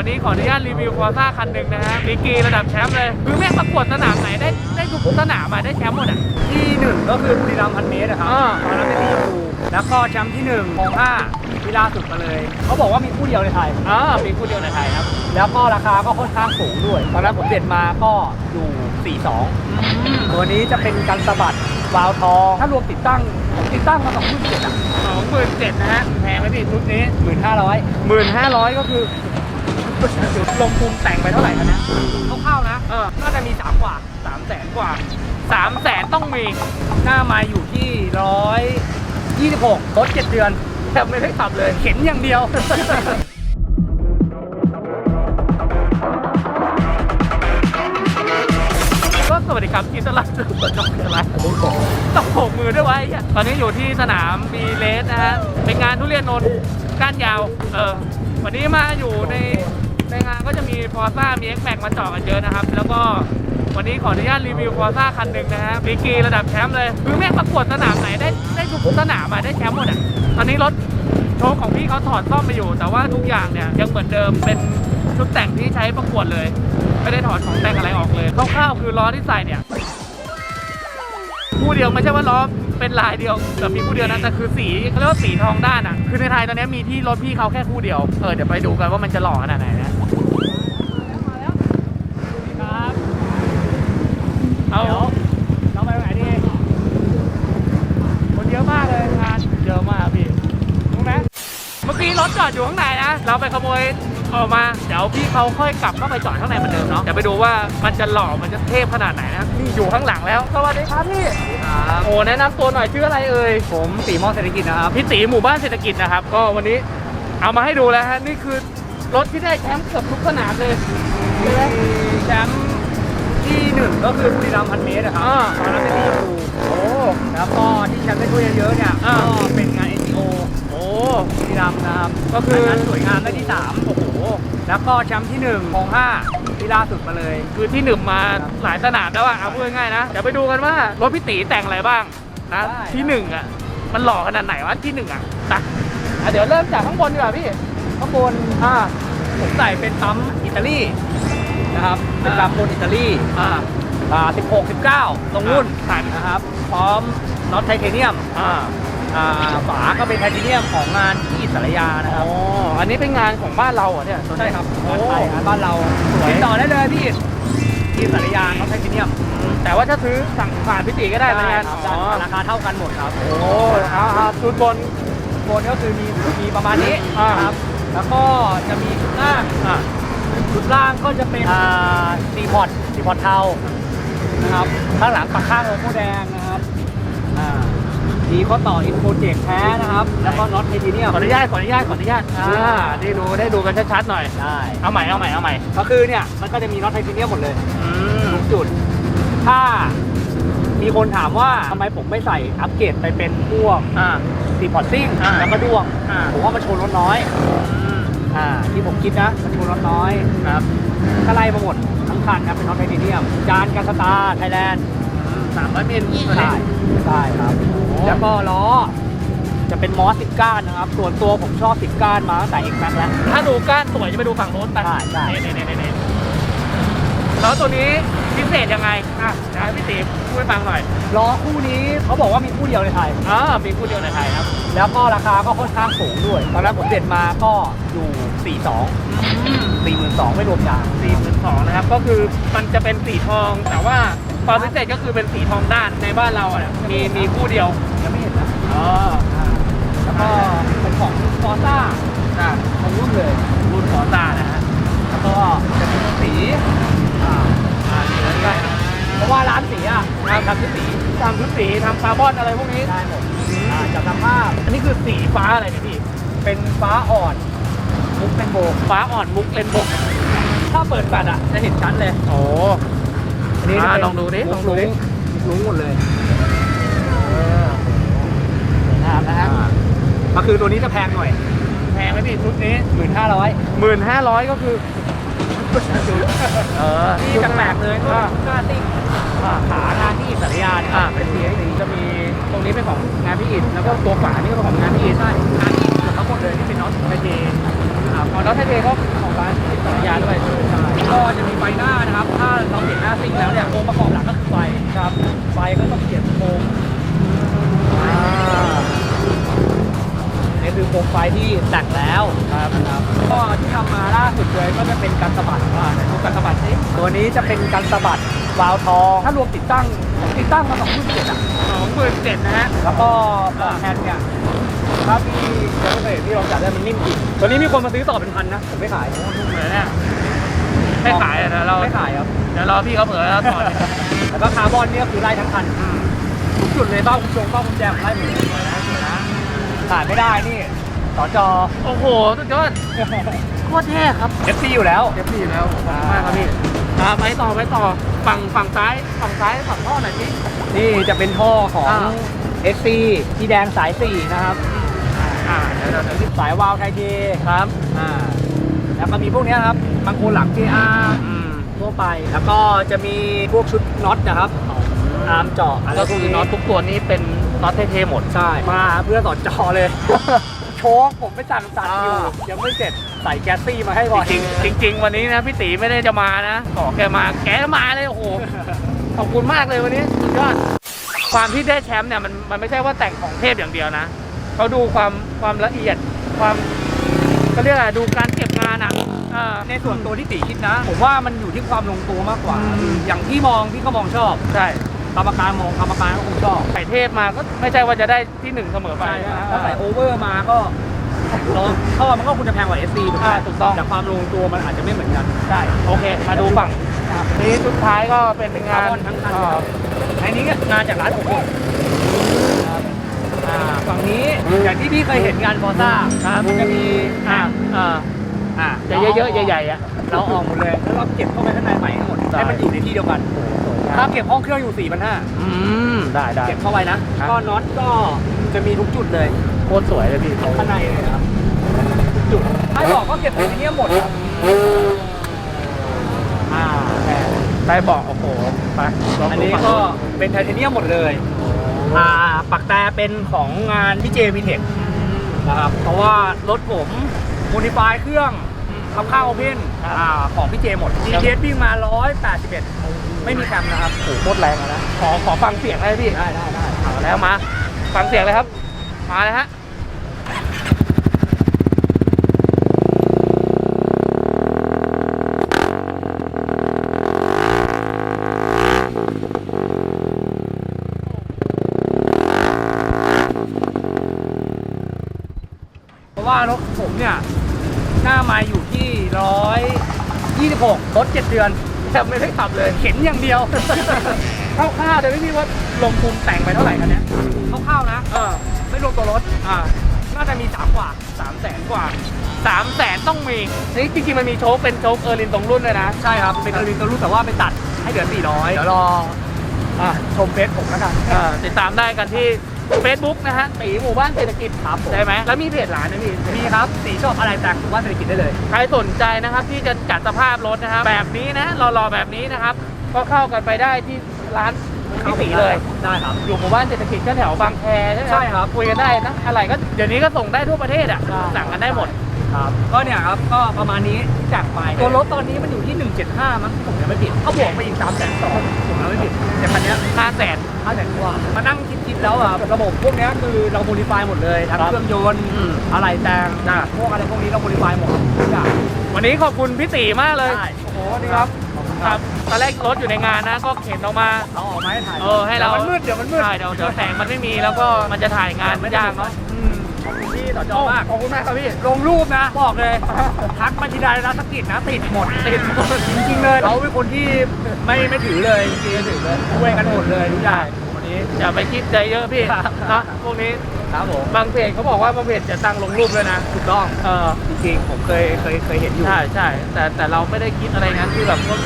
วันนี้ขออนุญาตรีวิวฟอร์ซ่าคันหนึ่งนะฮะดีกรีระดับแชมป์เลยคือแม่งประกวดสนามไหนได้ได้ทุกสนามมาได้แชมป์หมดอะ ที่หนึ่งก็คือบุรีรัมย์พันเมตรนะครับอ่า ตอนนั้นเป็นสีชมพูแล้วก็แชมป์ที่หนึ่งของห้าที่ล่าสุดมาเลย เขาบอกว่ามีคู่เดียวในไทยอ่ามีคู่เดียวในไทยครับ แล้วก็ราคาก็ค่อนข้างสูงด้วย ตอนนั้นผมเด็ดมาก็อยู่42ตัวนี้จะเป็นการสะบัดวาล์วทองถ้ารวมติดตั้งผมติดตั้งมา2 7 0 0อะสองหมื่นเจ็ดนะฮะแพงไหมพี่ชุดนี้1,500หมื่นห้าร้อยก็คือ ลงทุนแต่งไปเท่าไหร่คะเนี่ยคร่าวๆนะ เออ น่าจะมี3กว่าสามแสนกว่าสามแสนต้องมี หน้าไมาอยู่ที่126รถ7เดือนแทบไม่ได้ขับเลย เข็นอย่างเดียวก็สวัสดีครับยินดีต้อนรับสู่ช่องอะไรต้องโบกมือด้วยไวะไอ้เหี้ยตอนนี้อยู่ที่สนามบีเลสนะฮะ เป็นงานทุเรียนนนท์ก้านยาว เออ วันนี้มาอยู่ใน ในงานก็จะมีฟอร์ซ่ามี X Max มาเจาะกันเยอะนะครับ แล้วก็วันนี้ขออนุญาตรีวิวฟอร์ซ่าคันหนึ่งนะฮะดีกีระดับแชมป์เลยคือแม่งประกวดสนามไหนได้ได้ทุกสนามมาได้แชมป์หมดอะตอนนี้รถโชว์ของพี่เขาถอดซ่อมไปอยู่ แต่ว่าทุกอย่างเนี่ยยังเหมือนเดิมเป็นชุดแต่งที่ใช้ประกวดเลย ไม่ได้ถอดของแต่งอะไรออกเลยคร่าวๆคือล้อที่ใส่เนี่ยคู่เดียวไม่ใช่ว่าล้อเป็นลายเดียวแต่มีคู่เดียวนะแต่คือสีเขาเรียกว่าสีทองด้านอะคือในไทยตอนนี้มีที่รถพี่เขาแค่คู่เดียวเออเดี๋ยวไปดูกันว่ามันจะหล่อขนาดไหนนะครับเอา เดี๋ยวเราไปตรงไหนดี คนเยอะมากเลยงานเยอะมากพี่รู้ไหมเมื่อกี้รถ จอดอยู่ข้างในนะ เราไปขโมยออกมา เดี๋ยวพี่เขาค่อยกลับเข้าไปจอดข้างในเหมือนเดิมเนาะ เดี๋ยวไปดูว่ามันจะหล่อ มันจะเทพขนาดไหนนะนี่อยู่ข้างหลังแล้ว สวัสดีครับพี่ครับโอ้แนะนำตัวหน่อยชื่ออะไรเอ่ย ผมสีมอเศรษฐกิจนะครับ พี่ตีหมู่บ้านเศรษฐกิจนะครับ ก็วันนี้เอามาให้ดูแล้วฮะ นี่คือรถที่ได้แชมป์เกือบทุกสนามเลยใช่ไหมแชมป์ที่หนึ่งก็คือบุรีรัมย์พันเมตรนะครับอ่าตอนนั้นเป็นสีชมพูโอ้แล้วก็ที่แชมป์ได้ถ้วยเยอะๆเนี่ยอ่าก็เป็นงาน NGO โอ้ บุรีรัมย์นะครับ ก็คืองานสวยงามได้ที่สามโอ้โห แล้วก็แชมป์ที่หนึ่งของห้าที่ล่าสุดมาเลย คือที่หนึ่งมาหลายสนามแล้วอะเอาพูดง่ายๆนะ เดี๋ยวไปดูกันว่ารถพี่ตีแต่งอะไรบ้างนะ ได้ ที่หนึ่งอะมันหล่อขนาดไหนวะที่หนึ่งอะไปอะเดี๋ยวเริ่มจากข้างบนดีกว่าพี่ ข้างบนอ่า ผมใส่เป็นปั๊มอิตาลีนะครับ เป็นปั๊มบนอิตาลีอ่า อ่า16 19 ตรงรุ่น อ่านะครับ พร้อมน็อตไทเทเนียม อ่า อ่าฝาก็เป็นไทเทเนียมของงานที่อิสระยานะคอ๋รัอบ อันนี้เป็นงานของบ้านเราเหรอเนี่ยตัวนี้ใช่ครับโอ้ งานไทยงานบ้านเราสวย ติดต่อได้เลยพี่ที่อิสระยาน็อตไทเทเนียมแต่ว่าถ้าซื้อสั่งผ่านพี่ตีก็ได้เหมือนกันครับอ๋อราคาเท่ากันหมดครับโอ้เอาเอาชุดบนบนก็คือมีมีประมาณนี้อ่านะครับ แล้วก็จะมีชุดล่างอะชุดล่างก็จะเป็นอ่าซีพอร์ตซีพอร์ตเทานะครับข้างหลังปักข้างโลโก้แดงนะครับอ่า มีข้อต่ออินโฟเจกแท้นะครับ แล้วก็น็อตไทเทเนียมขออนุญาตขออนุญาตขออนุญาตอ่าได้ดูได้ดูกันชัดๆหน่อย ได้เอาใหม่เอาใหม่เอาใหม่ก็คือเนี่ยมันก็จะมีน็อตไทเทเนียมหมดเลยอืมทุกจุด ถ้ามีคนถามว่าทำไมผมไม่ใส่อัปเกรดไปเป็นพวกอ่าซีพอร์ตซิ่งอ่าแล้วก็ด้วงอ่าผมว่ามันโชว์รถน้อยอืมอ่าที่ผมคิดนะมันโชว์รถน้อยครับก็ไล่มาหมดทั้งคันครับเป็นน็อตไทเทเนียม จานกาสตาร์ไทยแลนด์สามร้อยมิลใช่ใช่ครับ แล้วก็ล้อจะเป็นมอสสิบก้านนะครับ ส่วนตัวผมชอบสิบก้านมาตั้งแต่ X Max แล้ว ถ้าดูก้านสวยจะไปดูฝั่งโน้นไปใช่ใช่ นี่นี่นี่นี่แล้วตัวนี้พิเศษยังไง อะเดี๋ยวให้พี่ตีพูดให้ฟังหน่อยล้อคู่นี้เขาบอกว่ามีคู่เดียวในไทย อ่ามีคู่เดียวในไทยครับ แล้วก็ราคาก็ค่อนข้างสูงด้วย ตอนนั้นผมเด็ดมาก็อยู่ 42 42 ไม่รวมยางสี่หมื่นสองนะครับ ก็คือมันจะเป็นสีทองแต่ว่า ความพิเศษก็คือเป็นสีทองด้านในบ้านเราอะมีมีคู่เดียวยังไม่เห็นนะอ๋อแล้วก็เป็นของฟอร์ซ่าอ่าของรุ่นเลยรุ่นฟอร์ซ่านะฮะแล้วก็จะเป็นสีอ่าอ่านี่เลยได้เพราะว่าร้านสีอะทำทำที่สีทำชุดสีทำคาร์บอนอะไรพวกนี้ได้หมดอ่าจับทำภาพอันนี้คือสีฟ้าอะไรเนี่ยพี่เป็นฟ้าอ่อนมุกเป็นโบกฟ้าอ่อนมุกเลนโบกถ้าเปิดแฟลชอะจะเห็นชัดเลยโอ้อั นนี้จะอ่าเป็นลองดูดิลองดูดิมุกลุ้งหมดเลยเออนะครับนะฮะก็คือตัวนี้จะแพงหน่อยแพงไหมพี่ชุดนี้หมื่นห้าร้อยหมื่นห้าร้อยก็คือ เออที่แปลกๆเลยก็อ่ากล้าติ้งอ่าขางานที่อิสระยาเนี่ยอ่าเป็นสีให้ดีจะมีตรงนี้เป็นของงานพี่อิฐแล้วก็ตัวฝานี่ก็เป็นของงานพี่อิฐใช่งานที่ สะบัดอ่าเดี๋ยวดูกันสะบัดสิตัวนี้จะเป็นการสะบัดวาล์วทอง ถ้ารวมติดตั้งติดตั้งมาสองหมื่นเจ็ดอะสองหมื่นเจ็ดนะฮะแล้วก็ปอกแฮนด์เนี่ยถ้าพี่ยังไม่เคยเห็นพี่ลองจับได้มันนิ่มจริงตัวนี้มีคนมาซื้อต่อเป็นพันนะผมไม่ขายเหมือนเนี่ยไม่ขายอะเดี๋ยวเราไม่ขายครับเดี๋ยวรอพี่เขาเผลอแล้วถอดแล้วก็คาร์บอนเนี่ยคือไล่ทั้งคันอืมทุกจุดเลยเบ้าคุณจงเบ้าคุณแจมไล่หมดเลยนะขาดไม่ได้นี่สจโอ้โหสุดยอด โคตรเท่ครับเอฟซีอยู่แล้วเอฟซีแล้วขอบคุณมากครับพี่อ่าไปต่อไปต่อฝั่งฝั่งซ้ายฝั่งซ้ายฝั่งท่อหน่อยสิ นี่จะเป็นท่อของ อ่า SC ที่แดงสาย 4 นะครับ อ่าเดี๋ยวเดี๋ยวเดี๋ยวสายวาล์วไทเทครับ อ่า แล้วก็มีพวกเนี้ยครับบางโคนหลัง JR อืมทั่วไป แล้วก็จะมีพวกชุดน็อตนะครับอาร์มเจาะอะไรก็คือน็อตทุกตัวนี้เป็นน็อตเท่ๆหมด ใช่ มาเพื่อสอนจอเลย โชคผมไม่สั่งสั่งอยู่อ่า ยังไม่เสร็จใส่แก๊สซี่มาให้ก่อนจริงๆจริง ๆ วันนี้นะพี่ตีไม่ได้จะมานะขอแกมาแกมาเลยโอ้โหขอบคุณมากเลยวันนี้สุดยอดความที่ได้แชมป์เนี่ยมันมันไม่ใช่ว่าแต่งของเทพอย่างเดียวนะเขาดูความความละเอียดความเขาเรียกอะไรดูการเก็บงานอะอ่าในส่วนตัวที่ตีคิดนะ ผมว่ามันอยู่ที่ความลงตัวมากกว่า อืม อย่างที่มองที่เขามองชอบ ใช่ กรรมการมองกรรมการก็คงชอบใส่เทพมาก็ไม่ใช่ว่าจะได้ที่หนึ่งเสมอไปถ้าใส่โอเวอร์มาก็ลองท่อมันก็ควรจะแพงกว่า SC ถูกไหมอ่าถูกต้องแต่ความลงตัวมันอาจจะไม่เหมือนกันใช่โอเค มาดูฝั่งนี้สุดท้ายก็เป็นงานคาร์บอนทั้งคันอ่าในนี้ก็งานจากร้านโอเวอร์อ่าฝั่งนี้อย่างที่พี่เคยเห็นงานฟอร์ซ่าครับมันจะมีอ่า อ่าอ่าจะเยอะๆใหญ่ๆอะเราออกหมดเลยแล้วเราเก็บเข้าไปข้างในใหม่ทั้งหมดได้ให้มันอยู่ในที่เดียวกันถ้าเก็บห้องเครื่องอยู่4 5 0 0อืมได้ได้เก็บเข้าไปนะครับก็น็อตก็จะมีทุกจุดเลยโคตรสวยเลยพี่ข้างในเลยนะครับทุกจุดไม่บอกก็เก็บไทเทเนียมหมดครับอ่าได้บอกโอ้โหไปลงอันดูนี้ฝั่งก็เป็นไทเทเนียมหมดเลยอ่าปักแต่เป็นของงานพี่เจวีเทคนะครับเพราะว่ารถผมโมดิฟายเครื่อง ทำข้าวโอเพนอ่าของพี่เจหมด GTS วิ่งมา 181 ไม่มีแคมนะครับโอ้โหโคตรแรงอะนะ ขอขอฟังเสียงได้ไหมพี่ ได้ได้ได้เอาแล้วมา ฟังเสียงเลยครับ มาเลยฮะเพราะว่ารถผมเนี่ย หน้าไมาอยู่ ที่126รถ7เดือนแทบไม่ได้ขับเลยเข็นอย่างเดียวคร่าวๆแต่ไม่พี่ว่าลงทุนแต่งไปเท่าไหร่คันเนี้ยคร่าวๆนะเออไม่รวมตัวรถอ่าน่าจะมีสามกว่าสามแสนกว่าสามแสนต้องมีนี่จริงๆมันมีโชคเป็นโชคเออร์ลินตรงรุ่นเลยนะ ใช่ครับ เป็นอลินตัวรุ่นแต่ว่าไปตัดให้เหลือ400เดี๋ยวรออะชมเฟซผมแล้วกันอ่าติดตามได้กันที่ Facebook นะฮะตีหมู่บ้านเศรษฐกิจครับผมใช่ไหมแล้วมีเพจร้านนะพี่มีครับสีชอบอะไรแต่งผมว่าเศรษฐกิจได้เลย ใครสนใจนะครับที่จะจัดสภาพรถนะครับแบบนี้นะรอๆแบบนี้นะครับ ก็เข้ากันไปได้ที่ร้านพี่ตีเลยได้ครับอยู่หมู่บ้านเศรษฐกิจก็แถวบางแคใช่ไหมใช่ครับคุยกันได้นะอะไรก็เดี๋ยวนี้ก็ส่งได้ทั่วประเทศอะใช่สั่งกันได้หมด ครับก็เนี่ยครับก็ประมาณนี้ที่จัดไปตัวรถตอนนี้มันอยู่ที่ 175 มั้งผมยังไม่ผิดเขาบวกไปอีก3 2 0 0 0ผมยังไม่ผิดแต่คันเนี้ยห้าแสน5แสนกว่ามานั่งคิดๆแล้วอะระบบพวกเนี้ยคือเราโมดิฟายหมดเลยทั้งครับเครื่องยนต์อืมอะไรแต่งอ่าพวกอะไรพวกนี้เราโมดิฟายหมดทุกอย่างวันนี้ขอบคุณพี่ตีมากเลยใช่โอ้โหนี่คครัรับบครับตอนแรกรถอยู่ในงานนะก็เข็นออกมาเอาออกมาให้ถ่ายเออให้เราดี๋ยวมันมืดเดี๋ยวมันมืดใช่เดี๋ยวเดี๋ยวแสงมันไม่มีแล้วก็มันจะถ่ายงานไม่ยากเนาะอืมข อบคุณที่ต่อจอมากขอบคุณมากครับพี่ลงรูปนะบอกเลยทักมาทีใดรัสกิจนะติดหมดติดหมดจริงๆเลยเขาเป็นคนที่ไม่ไม่ถือเลยจริงๆไม่ถือเลยช่วยกันหมดเลยทุกอย่างวันนี้อย่าไปคิดใจเยอะพี่ครับนะพวกนี้ครับผมบางเพจเขาบอกว่าบางเพจจะตั้งลงรูปด้วยนะถูกต้องเออจริงๆผมเคยเคยเคยเห็นอยู่ใช่ใช่แต่แต่เราไม่ได้คิดอะไรงั้นที่แบบว่า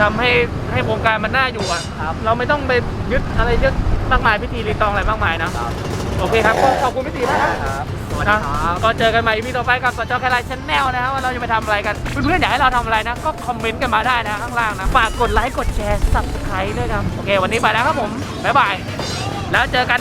ทำให้ให้วงการมันน่าอยู่อะครับเราไม่ต้องไปยึดอะไรเยอะ มากมายพิธีรีตองอะไรมากมายนะครับโอเคครับก็ขอบคุณพี่ตีมากครับครับ สวัสดีครับ ก็เจอกันใหม่พีต่อไปกับสจอแคไลน์ชแนลนะครับว่าเราจะไปทำอะไรกันเพื่อนๆอยากให้เราทำอะไรนะ ก็คอมเมนต์กันมาได้นะข้างล่างนะ ฝากกดไลค์กดแชร์ subscribe ด้วยนะโอเค วันนี้ไปแล้วครับผม บ๊ายบาย แล้วเจอกัน